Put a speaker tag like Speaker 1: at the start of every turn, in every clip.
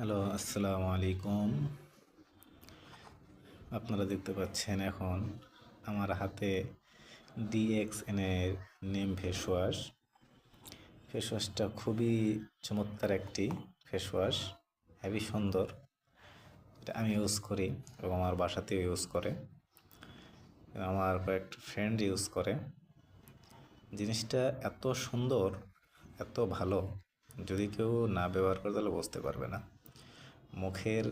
Speaker 1: Hello, আসসালামু আলাইকুম। আপনারা দেখতে পাচ্ছেন এখন আমার হাতে ডিএক্সএন এর নেম ফেস ওয়াশ ফেস ওয়াশটা খুবই চমৎকার একটি ফেস ওয়াশ হেবি সুন্দর। এটা আমি ইউজ করি এবং আমার বাসাতেও ইউজ করে। আমার কয়েকটা ফ্রেন্ড ইউজ করে। জিনিসটা এত সুন্দর, এত ভালো, যদি কেউ না ব্যবহার করে তাহলে বুঝতে পারবে না। মুখের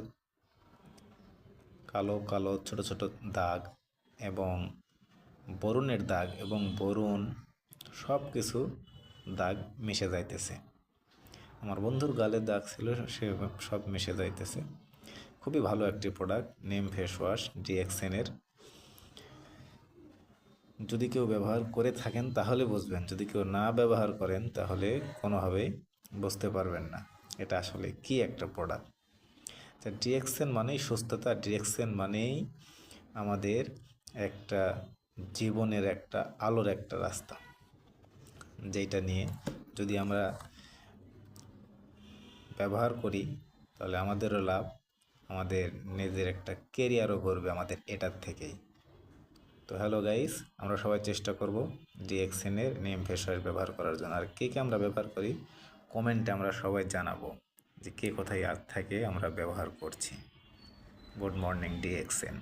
Speaker 1: কালো কালো ছোট ছোট দাগ এবং বরুণের দাগ এবং বরুণ সব কিছু দাগ মিশে যাইতেছে। আমার বন্ধুর গালের দাগ ছিল, সে সব মিশে যাইতেছে। খুবই ভালো একটি প্রোডাক্ট নেম ফেস ওয়াশ ডিএক্সএনের যদি কেউ ব্যবহার করে থাকেন, তাহলে বুঝবেন। যদি কেউ না ব্যবহার করেন, তাহলে কোনোভাবেই বুঝতে পারবেন না। এটা আসলে কি একটা প্রোডাক্ট তা ডিএক্সেন মানেই সুস্থতা ডিএক্সেন মানেই আমাদের একটা জীবনের একটা আলোর একটা রাস্তা। যেটা নিয়ে যদি আমরা ব্যবহার করি, তাহলে আমাদেরও লাভ, আমাদের নিজের একটা কেরিয়ারও করবে আমাদের এটার থেকেই। তো হ্যালো গাইস, আমরা সবাই চেষ্টা করব ডিএক্সএনের নেম ফেস ওয়াশ ব্যবহার করার জন্য। আর কে কে আমরা ব্যবহার করি, কমেন্টে আমরা সবাই জানাব। যে কে কোথায় থেকে আমরা ব্যবহার করছি। Good morning DXN